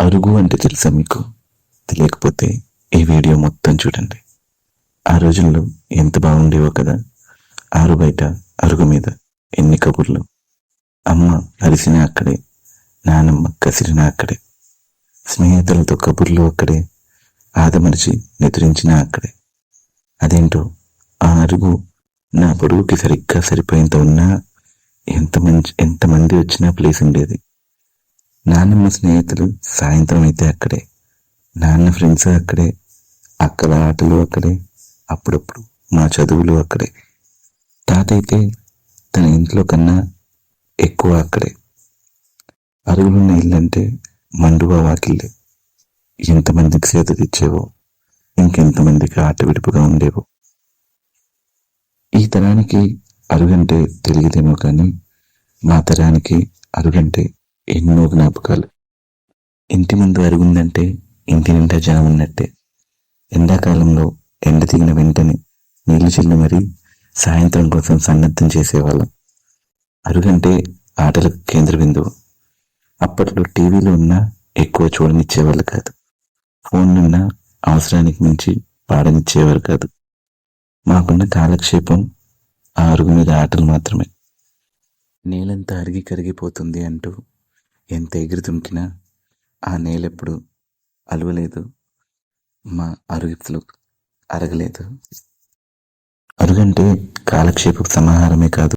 అరుగు అంటే తెలుసా మీకు? తెలియకపోతే ఈ వీడియో మొత్తం చూడండి. ఆ రోజుల్లో ఎంత బాగుండేవో కదా? ఆరు బయట అరుగు మీద ఎన్ని కబుర్లు? అమ్మ అరిసిన అక్కడే నానమ్మ కసిరిన అక్కడే స్నేహితులతో కబుర్లు అక్కడే ఆదమరిచి నిద్రించిన అక్కడే. అదేంటో ఆ అరుగు నా పొడుగుకి సరిగ్గా సరిపోయేంత ఉన్నా ఎంత మంచి ఎంతమంది వచ్చినా ప్లేస్ ఉండేది. నాన్నమ్మ స్నేహితులు సాయంత్రం అయితే అక్కడే. నాన్న ఫ్రెండ్స్ అక్కడే. అక్కల ఆటలు అక్కడే. అప్పుడప్పుడు మా చదువులు అక్కడే. తాత అయితే తన ఇంట్లో కన్నా ఎక్కువ అక్కడే. అరుగులున్న ఇల్లంటే మండువా వాకిల్లే. ఎంతమందికి సేద తెచ్చేవో ఇంకెంతమందికి ఆట విడుపుగా ఉండేవో. ఈ తరానికి అరుగంటే తెలియదేమో కానీ మా తరానికి అరుగంటే ఎన్నో జ్ఞాపకాలు ఇంటి ముందు అరుగుందంటే ఇంటి నిండా జనం ఉన్నట్టే. ఎండాకాలంలో ఎండ దిగిన వెంటనే నీళ్ళు చెల్లి మరీ సాయంత్రం కోసం సన్నద్ధం చేసేవాళ్ళం. అరుగంటే ఆటలకు కేంద్ర బిందువు. అప్పట్లో టీవీలో ఉన్నా ఎక్కువ చూడనిచ్చేవాళ్ళు కాదు. ఫోన్లున్నా అవసరానికి మించి పాడనిచ్చేవారు కాదు. మాకున్న కాలక్షేపం ఆ అరుగు మీద ఆటలు మాత్రమే. నేలంతా అరిగి కరిగిపోతుంది అంటూ ఎంత ఎగిరి దుంకినా ఆ నేలెప్పుడు అలవలేదు. మా అరుగుతులు అరగలేదు. అరుగంటే కాలక్షేప సమాహారమే కాదు.